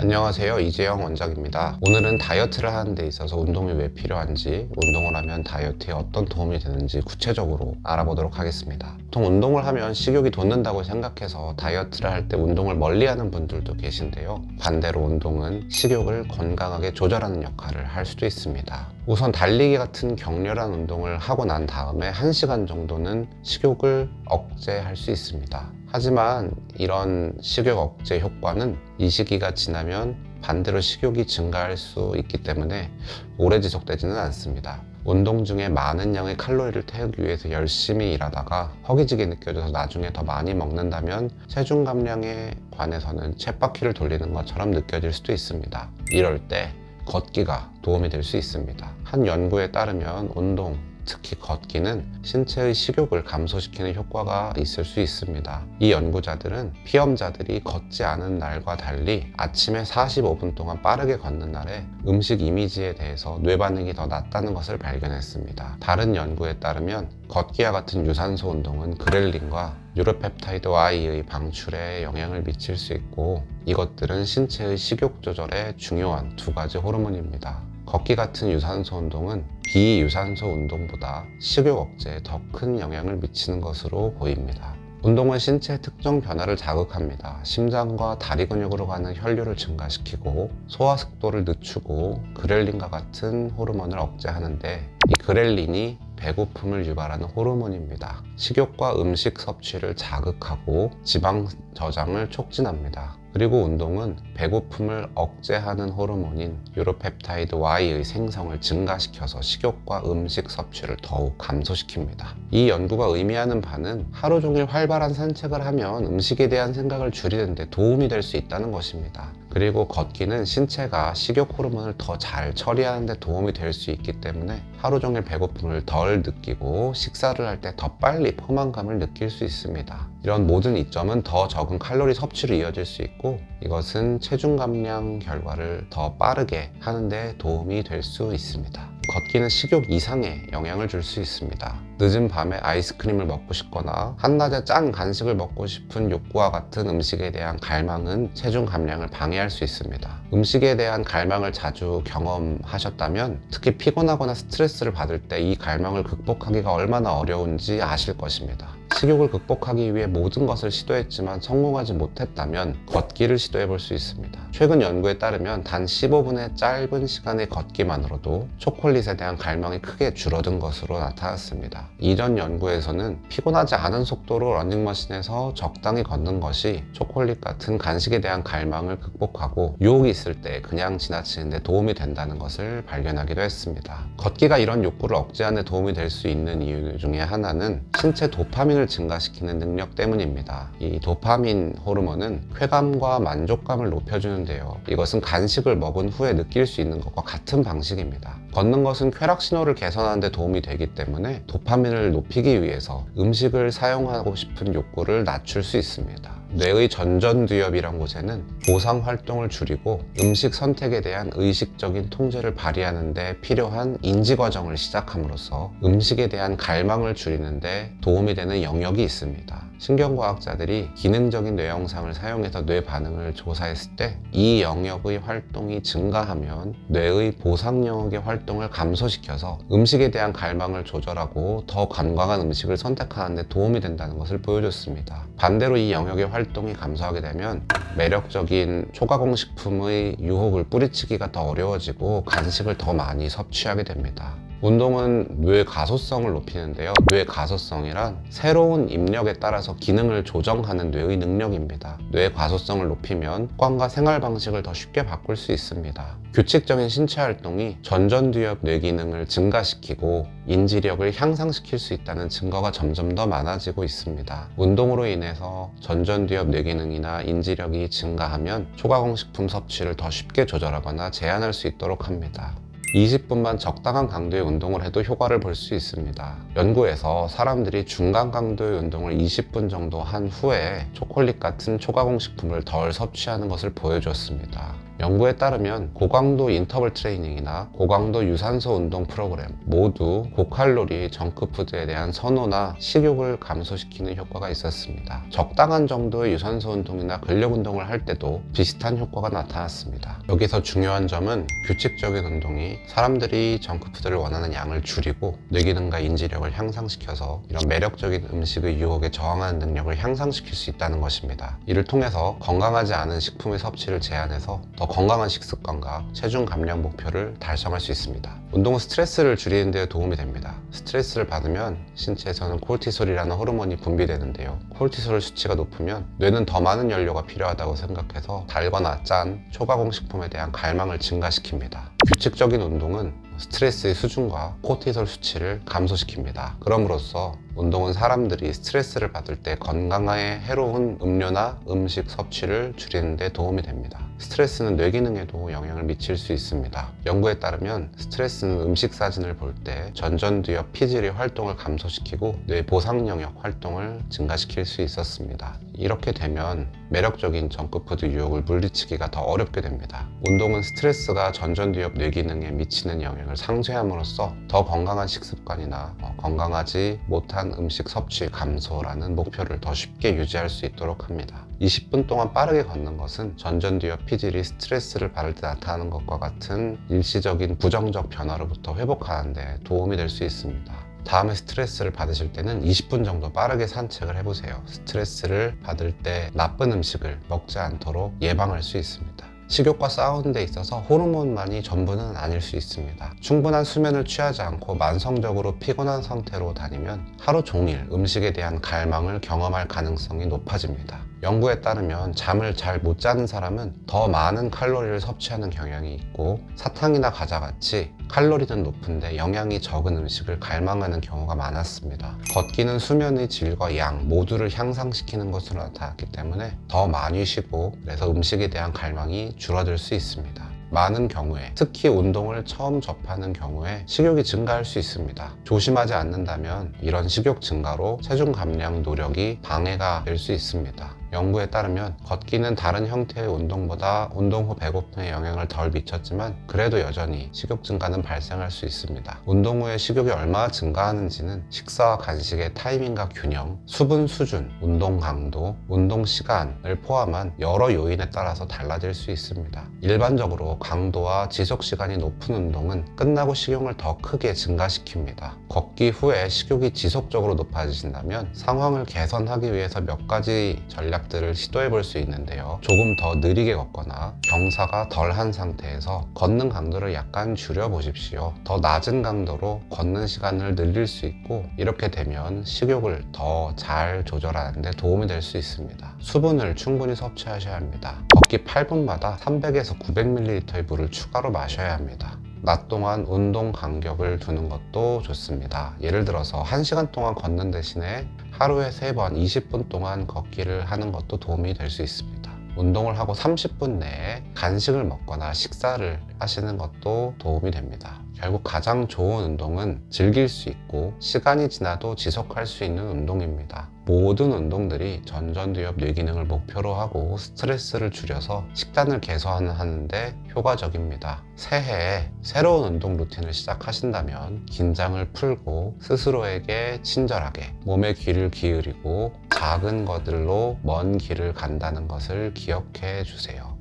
안녕하세요. 이재영 원장입니다. 오늘은 다이어트를 하는 데 있어서 운동이 왜 필요한지 운동을 하면 다이어트에 어떤 도움이 되는지 구체적으로 알아보도록 하겠습니다. 보통 운동을 하면 식욕이 돋는다고 생각해서 다이어트를 할 때 운동을 멀리하는 분들도 계신데요. 반대로 운동은 식욕을 건강하게 조절하는 역할을 할 수도 있습니다. 우선 달리기 같은 격렬한 운동을 하고 난 다음에 1시간 정도는 식욕을 억제할 수 있습니다 하지만 이런 식욕 억제 효과는 이 시기가 지나면 반대로 식욕이 증가할 수 있기 때문에 오래 지속되지는 않습니다. 운동 중에 많은 양의 칼로리를 태우기 위해서 열심히 일하다가 허기지게 느껴져서 나중에 더 많이 먹는다면 체중 감량에 관해서는 쳇바퀴를 돌리는 것처럼 느껴질 수도 있습니다. 이럴 때 걷기가 도움이 될 수 있습니다. 한 연구에 따르면 운동, 특히 걷기는 신체의 식욕을 감소시키는 효과가 있을 수 있습니다. 이 연구자들은 피험자들이 걷지 않은 날과 달리 아침에 45분 동안 빠르게 걷는 날에 음식 이미지에 대해서 뇌 반응이 더 낮다는 것을 발견했습니다. 다른 연구에 따르면 걷기와 같은 유산소 운동은 그렐린과 유로펩타이드 Y의 방출에 영향을 미칠 수 있고 이것들은 신체의 식욕 조절에 중요한 두 가지 호르몬입니다. 걷기 같은 유산소 운동은 비유산소 운동보다 식욕 억제에 더 큰 영향을 미치는 것으로 보입니다. 운동은 신체의 특정 변화를 자극합니다. 심장과 다리 근육으로 가는 혈류를 증가시키고 소화 속도를 늦추고 그렐린과 같은 호르몬을 억제하는데 이 그렐린이 배고픔을 유발하는 호르몬입니다. 식욕과 음식 섭취를 자극하고 지방 저장을 촉진합니다. 그리고 운동은 배고픔을 억제하는 호르몬인 유로펩타이드 Y의 생성을 증가시켜서 식욕과 음식 섭취를 더욱 감소시킵니다. 이 연구가 의미하는 바는 하루 종일 활발한 산책을 하면 음식에 대한 생각을 줄이는 데 도움이 될 수 있다는 것입니다. 그리고 걷기는 신체가 식욕 호르몬을 더 잘 처리하는 데 도움이 될 수 있기 때문에 하루 종일 배고픔을 덜 느끼고 식사를 할 때 더 빨리 포만감을 느낄 수 있습니다. 이런 모든 이점은 더 적은 칼로리 섭취로 이어질 수 있고 이것은 체중 감량 결과를 더 빠르게 하는데 도움이 될 수 있습니다. 걷기는 식욕 이상에 영향을 줄 수 있습니다. 늦은 밤에 아이스크림을 먹고 싶거나 한낮에 짠 간식을 먹고 싶은 욕구와 같은 음식에 대한 갈망은 체중 감량을 방해할 수 있습니다. 음식에 대한 갈망을 자주 경험하셨다면 특히 피곤하거나 스트레스를 받을 때 이 갈망을 극복하기가 얼마나 어려운지 아실 것입니다. 식욕을 극복하기 위해 모든 것을 시도했지만 성공하지 못했다면 걷기를 시도해 볼 수 있습니다. 최근 연구에 따르면 단 15분의 짧은 시간의 걷기만으로도 초콜릿에 대한 갈망이 크게 줄어든 것으로 나타났습니다. 이전 연구에서는 피곤하지 않은 속도로 러닝머신에서 적당히 걷는 것이 초콜릿 같은 간식에 대한 갈망을 극복하고 유혹이 있을 때 그냥 지나치는데 도움이 된다는 것을 발견하기도 했습니다. 걷기가 이런 욕구를 억제하는 데 도움이 될 수 있는 이유 중에 하나는 신체 도파민 을 증가시키는 능력 때문입니다. 이 도파민 호르몬은 쾌감과 만족감을 높여주는데요. 이것은 간식을 먹은 후에 느낄 수 있는 것과 같은 방식입니다. 걷는 것은 쾌락 신호를 개선하는 데 도움이 되기 때문에 도파민을 높이기 위해서 음식을 사용하고 싶은 욕구를 낮출 수 있습니다. 뇌의 전전두엽이란 곳에는 보상 활동을 줄이고 음식 선택에 대한 의식적인 통제를 발휘하는 데 필요한 인지 과정을 시작함으로써 음식에 대한 갈망을 줄이는 데 도움이 되는 영역이 있습니다. 신경과학자들이 기능적인 뇌 영상을 사용해서 뇌 반응을 조사했을 때 이 영역의 활동이 증가하면 뇌의 보상 영역의 활동을 감소시켜서 음식에 대한 갈망을 조절하고 더 건강한 음식을 선택하는 데 도움이 된다는 것을 보여줬습니다. 반대로 이 영역의 활 동이 감소하게 되면 매력적인 초가공식품의 유혹을 뿌리치기가 더 어려워지고 간식을 더 많이 섭취하게 됩니다. 운동은 뇌 가소성을 높이는데요. 뇌 가소성이란 새로운 입력에 따라서 기능을 조정하는 뇌의 능력입니다. 뇌 가소성을 높이면 습관과 생활 방식을 더 쉽게 바꿀 수 있습니다. 규칙적인 신체 활동이 전전두엽 뇌 기능을 증가시키고 인지력을 향상시킬 수 있다는 증거가 점점 더 많아지고 있습니다. 운동으로 인해서 전전두엽 뇌 기능이나 인지력이 증가하면 초가공식품 섭취를 더 쉽게 조절하거나 제한할 수 있도록 합니다. 20분만 적당한 강도의 운동을 해도 효과를 볼 수 있습니다. 연구에서 사람들이 중간 강도의 운동을 20분 정도 한 후에 초콜릿 같은 초가공 식품을 덜 섭취하는 것을 보여줬습니다. 연구에 따르면 고강도 인터벌 트레이닝이나 고강도 유산소 운동 프로그램 모두 고칼로리 정크푸드에 대한 선호나 식욕을 감소시키는 효과가 있었습니다. 적당한 정도의 유산소 운동이나 근력 운동을 할 때도 비슷한 효과가 나타났습니다. 여기서 중요한 점은 규칙적인 운동이 사람들이 정크푸드를 원하는 양을 줄이고 뇌기능과 인지력을 향상시켜서 이런 매력적인 음식의 유혹에 저항하는 능력을 향상시킬 수 있다는 것입니다. 이를 통해서 건강하지 않은 식품의 섭취를 제한해서 더 건강한 식습관과 체중 감량 목표를 달성할 수 있습니다. 운동은 스트레스를 줄이는 데 도움이 됩니다. 스트레스를 받으면 신체에서는 콜티솔이라는 호르몬이 분비되는데요. 콜티솔 수치가 높으면 뇌는 더 많은 연료가 필요하다고 생각해서 달거나 짠, 초가공 식품에 대한 갈망을 증가시킵니다. 규칙적인 운동은 스트레스의 수준과 코티솔 수치를 감소시킵니다. 그럼으로써 운동은 사람들이 스트레스를 받을 때 건강에 해로운 음료나 음식 섭취를 줄이는 데 도움이 됩니다. 스트레스는 뇌 기능에도 영향을 미칠 수 있습니다. 연구에 따르면 스트레스는 음식 사진을 볼 때 전전두엽 피질의 활동을 감소시키고 뇌 보상 영역 활동을 증가시킬 수 있었습니다. 이렇게 되면 매력적인 정크푸드 유혹을 물리치기가 더 어렵게 됩니다. 운동은 스트레스가 전전두엽 뇌 기능에 미치는 영향을 상쇄함으로써 더 건강한 식습관이나 어, 건강하지 못한 음식 섭취 감소라는 목표를 더 쉽게 유지할 수 있도록 합니다. 20분 동안 빠르게 걷는 것은 전전두엽 피질이 스트레스를 받을 때 나타나는 것과 같은 일시적인 부정적 변화로부터 회복하는 데 도움이 될 수 있습니다. 다음에 스트레스를 받으실 때는 20분 정도 빠르게 산책을 해보세요. 스트레스를 받을 때 나쁜 음식을 먹지 않도록 예방할 수 있습니다. 식욕과 싸우는 데 있어서 호르몬만이 전부는 아닐 수 있습니다. 충분한 수면을 취하지 않고 만성적으로 피곤한 상태로 다니면 하루 종일 음식에 대한 갈망을 경험할 가능성이 높아집니다. 연구에 따르면 잠을 잘 못 자는 사람은 더 많은 칼로리를 섭취하는 경향이 있고 사탕이나 과자 같이 칼로리는 높은데 영양이 적은 음식을 갈망하는 경우가 많았습니다. 걷기는 수면의 질과 양 모두를 향상시키는 것으로 나타났기 때문에 더 많이 쉬고 그래서 음식에 대한 갈망이 줄어들 수 있습니다. 많은 경우에 특히 운동을 처음 접하는 경우에 식욕이 증가할 수 있습니다. 조심하지 않는다면 이런 식욕 증가로 체중 감량 노력이 방해가 될 수 있습니다. 연구에 따르면 걷기는 다른 형태의 운동보다 운동 후 배고픔에 영향을 덜 미쳤지만 그래도 여전히 식욕 증가는 발생할 수 있습니다. 운동 후에 식욕이 얼마나 증가하는지는 식사와 간식의 타이밍과 균형, 수분 수준, 운동 강도, 운동 시간을 포함한 여러 요인에 따라서 달라질 수 있습니다. 일반적으로 강도와 지속 시간이 높은 운동은 끝나고 식욕을 더 크게 증가시킵니다. 걷기 후에 식욕이 지속적으로 높아지신다면 상황을 개선하기 위해서 몇 가지 전략들을 시도해 볼 수 있는데요. 조금 더 느리게 걷거나 경사가 덜한 상태에서 걷는 강도를 약간 줄여 보십시오. 더 낮은 강도로 걷는 시간을 늘릴 수 있고 이렇게 되면 식욕을 더 잘 조절하는 데 도움이 될 수 있습니다. 수분을 충분히 섭취하셔야 합니다. 걷기 8분마다 300에서 900ml의 물을 추가로 마셔야 합니다. 낮 동안 운동 간격을 두는 것도 좋습니다. 예를 들어서 1시간 동안 걷는 대신에 하루에 3번 20분 동안 걷기를 하는 것도 도움이 될 수 있습니다. 운동을 하고 30분 내에 간식을 먹거나 식사를 하시는 것도 도움이 됩니다. 결국 가장 좋은 운동은 즐길 수 있고 시간이 지나도 지속할 수 있는 운동입니다. 모든 운동들이 전전두엽 뇌기능을 목표로 하고 스트레스를 줄여서 식단을 개선하는데 효과적입니다. 새해에 새로운 운동 루틴을 시작하신다면 긴장을 풀고 스스로에게 친절하게 몸의 귀를 기울이고 작은 것들로 먼 길을 간다는 것을 기억해 주세요.